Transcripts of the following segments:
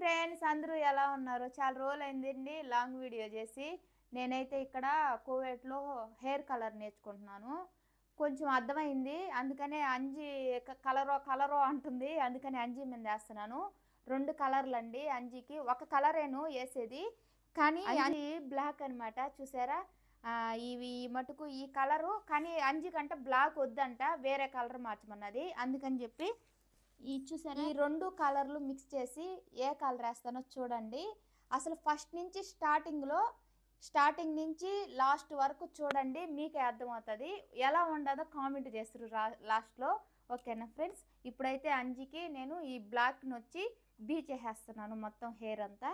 Friends అందరూ ఎలా ఉన్నారు? చాలా రోజులు అయిందండి లాంగ్ వీడియో చేసి. నేనైతే ఇక్కడ కోవేట్లో హెయిర్ కలర్ నేర్చుకుంటున్నాను. కొంచెం అర్థమైంది. అందుకనే అంజి కలరో కలరో అంటుంది. అందుకని అంజి మీద వేస్తున్నాను. రెండు కలర్లు అండి అంజికి. ఒక కలరేను వేసేది. కానీ అంజి బ్లాక్ అన్నమాట. చూసారా? ఇవి మటుకు ఈ కలరు. కానీ అంజి కంటే బ్లాక్ వద్దంట. వేరే కలర్ మార్చమన్నది. అందుకని చెప్పి చూసారా? ఈ రెండు కలర్లు మిక్స్ చేసి ఏ కలర్ వేస్తానో చూడండి. అసలు ఫస్ట్ నుంచి స్టార్టింగ్లో స్టార్టింగ్ నుంచి లాస్ట్ వరకు చూడండి మీకే అర్థమవుతుంది. ఎలా ఉండదో కామెంట్ చేస్తారు రా లాస్ట్లో ఓకేనా ఫ్రెండ్స్? ఇప్పుడైతే అంజికి నేను ఈ బ్లాక్ని వచ్చి బీ చేసేస్తున్నాను మొత్తం హెయిర్ అంతా.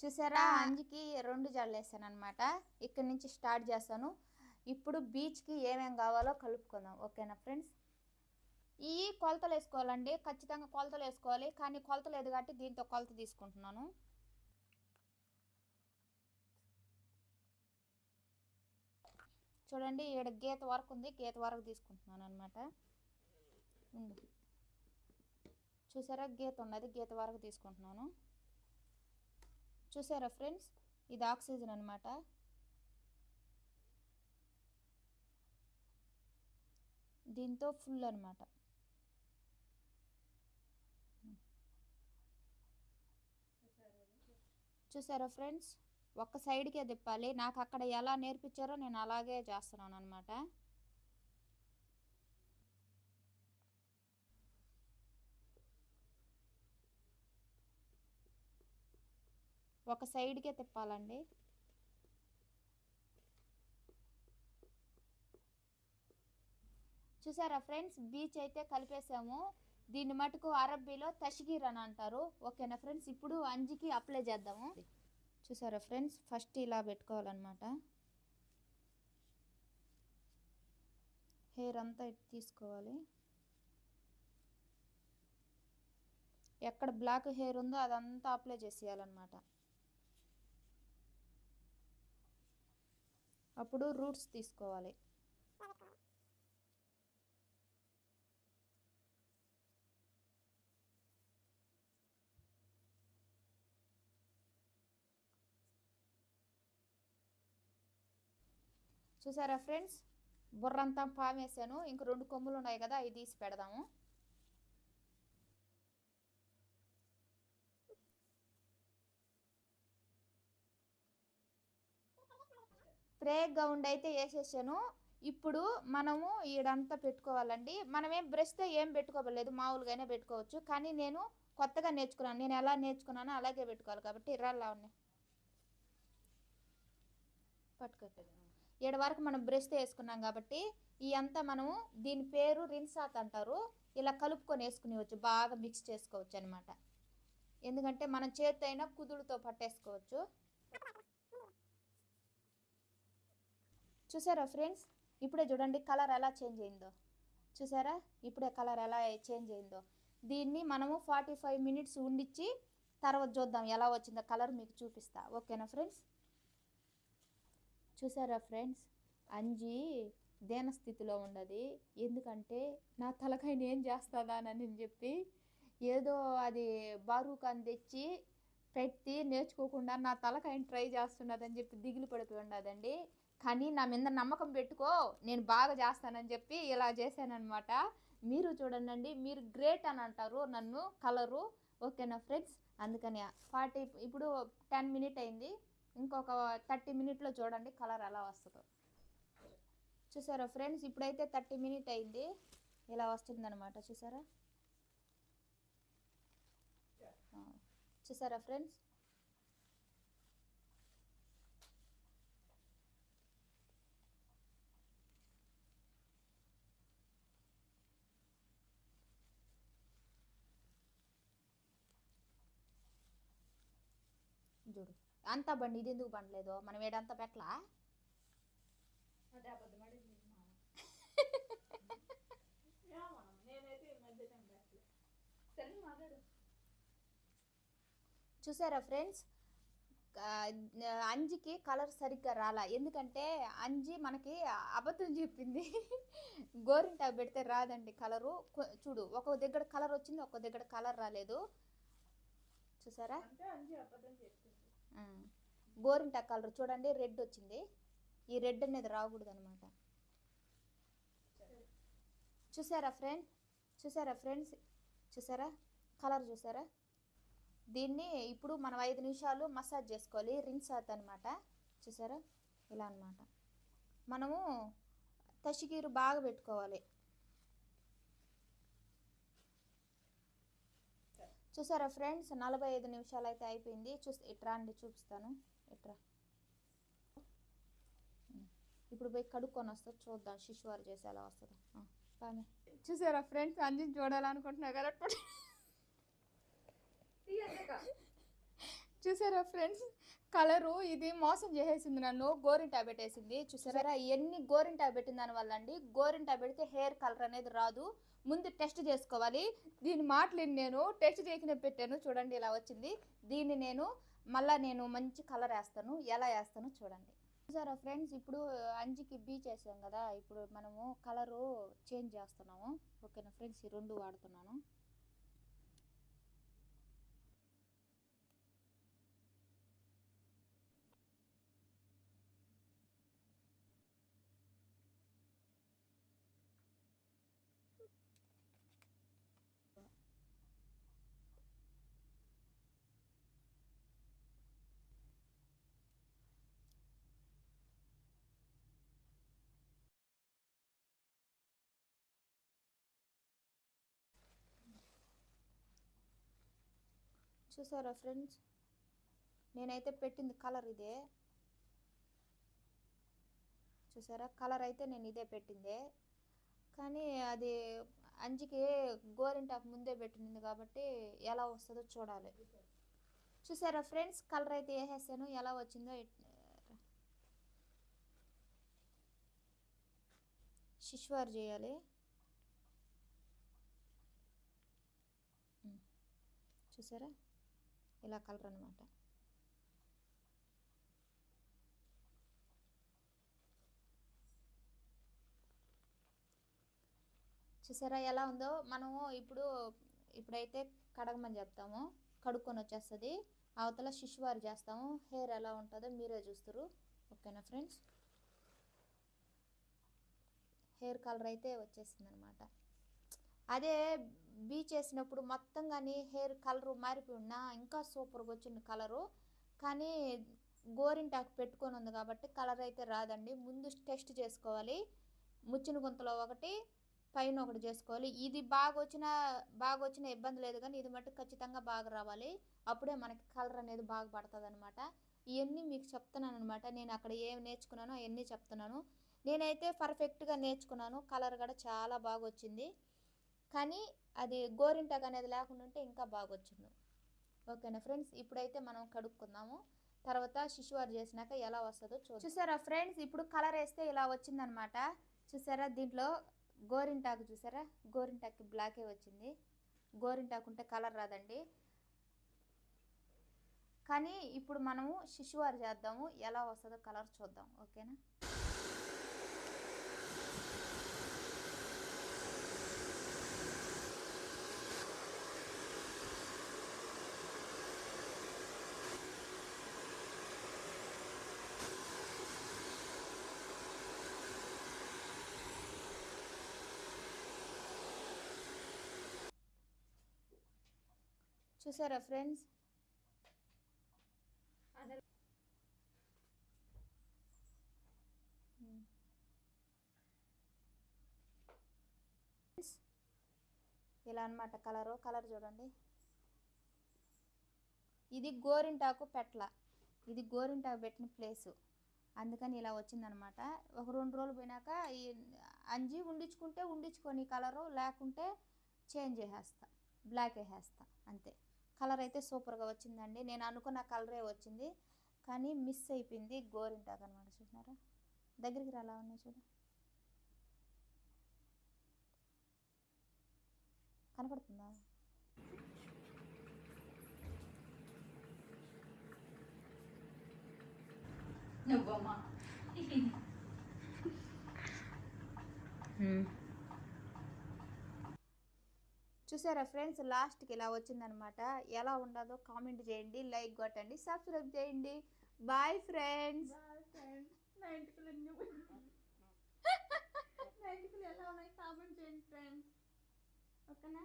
చూసారా? అంజికి రెండు జడలు వేసాను అనమాట ఇక్కడ నుంచి స్టార్ట్ చేస్తాను. ఇప్పుడు బీచ్కి ఏమేం కావాలో కలుపుకుందాం. ఓకేనా ఫ్రెండ్స్? ఈ కొలతలు వేసుకోవాలండి. ఖచ్చితంగా కొలతలు వేసుకోవాలి. కానీ కొలత లేదు కాబట్టి దీంతో కొలత తీసుకుంటున్నాను. చూడండి ఇక్కడ గీత వరకు ఉంది. గీత వరకు తీసుకుంటున్నాను అనమాట చూసారా? గీత ఉన్నది. గీత వరకు తీసుకుంటున్నాను. చూసారా ఫ్రెండ్స్? ఇది ఆక్సిజన్ అనమాట దీంతో ఫుల్ అనమాట చూసారా ఫ్రెండ్స్? ఒక్క సైడ్కే తిప్పాలి. నాకు అక్కడ ఎలా నేర్పించారో నేను అలాగే చేస్తున్నాను అనమాట ఒక సైడ్కే తిప్పాలండి. చూసారా ఫ్రెండ్స్? బీచ్ అయితే కలిపేసాము. దీన్ని మటుకు అరబ్బీలో తష్గీర్ అని అంటారు. ఓకేనా ఫ్రెండ్స్? ఇప్పుడు అంజికి అప్లై చేద్దాము. చూసారా ఫ్రెండ్స్? ఫస్ట్ ఇలా పెట్టుకోవాలన్నమాట. హెయిర్ అంతా ఇటు తీసుకోవాలి. ఎక్కడ బ్లాక్ హెయిర్ ఉందో అదంతా అప్లై చేసేయాలన్నమాట. అప్పుడు రూట్స్ తీసుకోవాలి. చూసారా ఫ్రెండ్స్? బుర్రంతా పామేసాను ఇంక రెండు కొమ్ములు ఉన్నాయి కదా అవి తీసి పెడదాము. స్ప్రే గౌండ్ అయితే వేసేసాను. ఇప్పుడు మనము ఈడంతా పెట్టుకోవాలండి. మనమేం బ్రష్తో ఏం పెట్టుకోవలేదు మామూలుగానే పెట్టుకోవచ్చు. కానీ నేను కొత్తగా నేర్చుకున్నాను. నేను ఎలా నేర్చుకున్నానో అలాగే పెట్టుకోవాలి కాబట్టి ఇరాల్లా ఉన్నాయి పట్టుకోలేదు ఈడ వరకు మనం బ్రష్తో వేసుకున్నాం కాబట్టి ఈ అంతా మనము దీని పేరు రిన్సాత్ అంటారు. ఇలా కలుపుకొని వేసుకునేవచ్చు. బాగా మిక్స్ చేసుకోవచ్చు అనమాట ఎందుకంటే మనం చేతి అయినా కుదురుతో పట్టేసుకోవచ్చు. చూసారా ఫ్రెండ్స్? ఇప్పుడే చూడండి కలర్ ఎలా చేంజ్ అయిందో. చూసారా? ఇప్పుడే కలర్ ఎలా చేంజ్ అయిందో. దీన్ని మనము ఫార్టీ ఫైవ్ మినిట్స్ ఉండిచ్చి తర్వాత చూద్దాం ఎలా వచ్చిందో. కలర్ మీకు చూపిస్తా. ఓకేనా ఫ్రెండ్స్? చూసారా ఫ్రెండ్స్? అంజి దేన స్థితిలో ఉండదు ఎందుకంటే నా తలకాయ ఏం చేస్తాదానని చెప్పి ఏదో అది బారూకాన్ని తెచ్చి పెట్టి నేర్చుకోకుండా నా తలకాయని ట్రై చేస్తున్నదని చెప్పి దిగులు పడిపోయి ఉండదండి కానీ నా మీద నమ్మకం పెట్టుకో నేను బాగా చేస్తానని చెప్పి ఇలా చేశానమాట మీరు చూడండి మీరు గ్రేట్ అని అంటారు నన్ను కలరు. ఓకేనా ఫ్రెండ్స్? అందుకని ఫార్టీ ఇప్పుడు టెన్ మినిట్ అయింది. ఇంకొక థర్టీ మినిట్లో చూడండి కలర్ ఎలా వస్తుందో. చూసారా ఫ్రెండ్స్? ఇప్పుడైతే థర్టీ మినిట్ అయింది. ఇలా వస్తుందన్నమాట. చూసారా? చూసారా ఫ్రెండ్స్? చూడు. అంతా బండి ఇది ఎందుకు బండలేదు మనం ఏడంతా పెట్టలా? చూసారా ఫ్రెండ్స్? అంజికి కలర్ సరిగ్గా రాలా. ఎందుకంటే అంజి మనకి అబద్ధం చెప్పింది. గోరింటాకు పెడితే రాదండి కలరు. చూడు ఒక దగ్గర కలర్ వచ్చింది ఒక దగ్గర కలర్ రాలేదు. చూసారా? గోరింట కలర్. చూడండి రెడ్ వచ్చింది. ఈ రెడ్ అనేది రాకూడదు అనమాట చూసారా ఫ్రెండ్? చూసారా ఫ్రెండ్స్? చూసారా? కలర్ చూసారా? దీన్ని ఇప్పుడు మనం ఐదు నిమిషాలు మసాజ్ చేసుకోవాలి. రిన్స్ అవుతుంది అనమాట చూసారా? ఇలా అన్నమాట. మనము తషికీరు బాగా పెట్టుకోవాలి. చూసారా ఫ్రెండ్స్? నలభై ఐదు నిమిషాలు అయితే అయిపోయింది. చూసి ఇట్రా అండి చూపిస్తాను. ఇట్రా. ఇప్పుడు పోయి కడుక్కొని వస్తా చూద్దాం శిశువారు చేసి ఎలా వస్తుందో. బాగా చూసారా ఫ్రెండ్స్? అందిని చూడాలనుకుంటున్నా కదా. చూసారా ఫ్రెండ్స్? కలరు ఇది మోసం చేసేసింది నన్ను గోరింగ్ ట్యాబ్లెట్ వేసింది. చూసారా? ఎన్ని గోరింటా ట్యాబ్లెట్ దాని వల్ల అండి గోరింటా పెడితే హెయిర్ కలర్ అనేది రాదు. ముందు టెస్ట్ చేసుకోవాలి. దీని మాటలు నేను టెస్ట్ చేసిన పెట్టాను. చూడండి ఇలా వచ్చింది. దీన్ని నేను మళ్ళీ నేను మంచి కలర్ వేస్తాను. ఎలా వేస్తానో చూడండి. చూసారా ఫ్రెండ్స్? ఇప్పుడు అంజికి బీ చేసాం కదా. ఇప్పుడు మనము కలరు చేంజ్ చేస్తున్నాము. ఓకేనా ఫ్రెండ్స్? ఈ రెండు వాడుతున్నాను. చూసారా ఫ్రెండ్స్? నేనైతే పెట్టింది కలర్ ఇదే. చూసారా? కలర్ అయితే నేను ఇదే పెట్టిందే. కానీ అది అంజికి గోరింటాకు ముందే పెట్టింది కాబట్టి ఎలా వస్తుందో చూడాలి. చూసారా ఫ్రెండ్స్? కలర్ అయితే వేసేసాను ఎలా వచ్చిందో ఇట్- శిశువారు చేయాలి. చూసారా? ఇలా కలర్ అనమాట చూసారా ఎలా ఉందో? మనము ఇప్పుడు ఇప్పుడైతే కడగమని చెప్తాము. కడుక్కొని వచ్చేస్తుంది. అవతల శిశువారు చేస్తాము. హెయిర్ ఎలా ఉంటుందో మీరే చూస్తారు ఓకేనా ఫ్రెండ్స్? హెయిర్ కలర్ అయితే వచ్చేసింది అనమాట అదే బీ చేసినప్పుడు మొత్తం కానీ హెయిర్ కలరు మారిపోయి ఉన్నా ఇంకా సూపర్గా వచ్చింది కలరు. కానీ గోరింటాకు పెట్టుకొని ఉంది కాబట్టి కలర్ అయితే రాదండి. ముందు టెస్ట్ చేసుకోవాలి. ముచ్చిన గుంతలో ఒకటి పైన ఒకటి చేసుకోవాలి. ఇది బాగా వచ్చిన బాగా వచ్చిన ఇబ్బంది లేదు కానీ ఇది మటు ఖచ్చితంగా బాగా రావాలి. అప్పుడే మనకి కలర్ అనేది బాగా పడుతుంది అనమాట ఇవన్నీ మీకు చెప్తున్నాను అనమాట నేను అక్కడ ఏం నేర్చుకున్నానో అవన్నీ చెప్తున్నాను. నేనైతే పర్ఫెక్ట్గా నేర్చుకున్నాను. కలర్ కూడా చాలా బాగా వచ్చింది. కానీ అది గోరింటాకు అనేది లేకుండా ఉంటే ఇంకా బాగొచ్చును. ఓకేనా ఫ్రెండ్స్? ఇప్పుడైతే మనం కడుక్కుందాము. తర్వాత శిశువారు చేసినాక ఎలా వస్తుందో చూ చూసారా ఫ్రెండ్స్? ఇప్పుడు కలర్ వేస్తే ఇలా వచ్చిందనమాట. చూసారా? దీంట్లో గోరింటాకు చూసారా? గోరింటాకు బ్లాకే వచ్చింది. గోరింటాకు ఉంటే కలర్ రాదండి. కానీ ఇప్పుడు మనము శిశువారు చేద్దాము. ఎలా వస్తుందో కలర్ చూద్దాం. ఓకేనా? చూసారా ఫ్రెండ్స్? ఇలా అన్నమాట కలరు కలర్ చూడండి. ఇది గోరింటాకు పెట్ల. ఇది గోరింటాకు పెట్టిన ప్లేసు. అందుకని ఇలా వచ్చిందనమాట ఒక రెండు రోజులు పోయినాక ఈ అంజి ఉండించుకుంటే ఉండించుకొని కలరు లేకుంటే చేంజ్ చేసేస్తా బ్లాక్ వేసేస్తా అంతే. కలర్ అయితే సూపర్గా వచ్చిందండి. నేను అనుకున్న కలరే వచ్చింది. కానీ మిస్ అయిపోయింది గోరింటాకు అనమాట చూసినారా? దగ్గరికి రాలా ఉన్నాయి చూడు. కనపడుతుందా? నువ్వమ్మా. చూసారా ఫ్రెండ్స్ లాస్ట్కి ఇలా వచ్చిందనమాట ఎలా ఉండదో కామెంట్ చేయండి లైక్ కొట్టండి సబ్స్క్రైబ్ చేయండి. బాయ్ ఫ్రెండ్స్ ఎలా ఉన్నాయి? కామెంట్ చేయండి ఫ్రెండ్స్ ఓకేనా